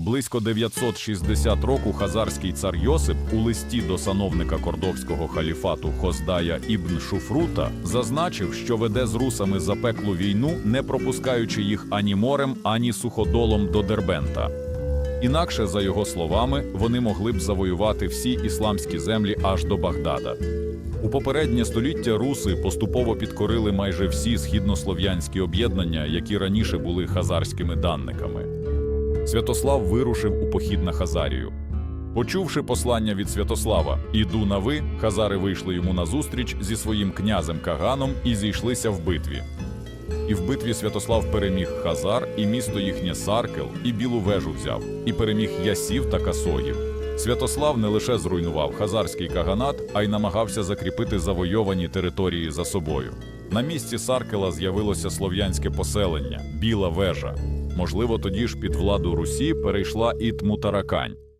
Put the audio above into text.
Близько 960 року хазарський цар Йосип у листі до сановника кордовського халіфату Хоздая ібн Шуфрута зазначив, що веде з русами запеклу війну, не пропускаючи їх ані морем, ані суходолом до Дербента. Інакше, за його словами, вони могли б завоювати всі ісламські землі аж до Багдада. У попереднє століття руси поступово підкорили майже всі східнослов'янські об'єднання, які раніше були хазарськими данниками. Святослав вирушив у похід на Хазарію. Почувши послання від Святослава «Іду на ви», хазари вийшли йому назустріч зі своїм князем Каганом і зійшлися в битві. І в битві Святослав переміг Хазар, і місто їхнє Саркел, і білу вежу взяв, і переміг Ясів та Касогів. Святослав не лише зруйнував хазарський каганат, а й намагався закріпити завойовані території за собою. На місці Саркела з'явилося слов'янське поселення Біла вежа. Можливо, тоді ж під владу Русі перейшла і Тмутаракань.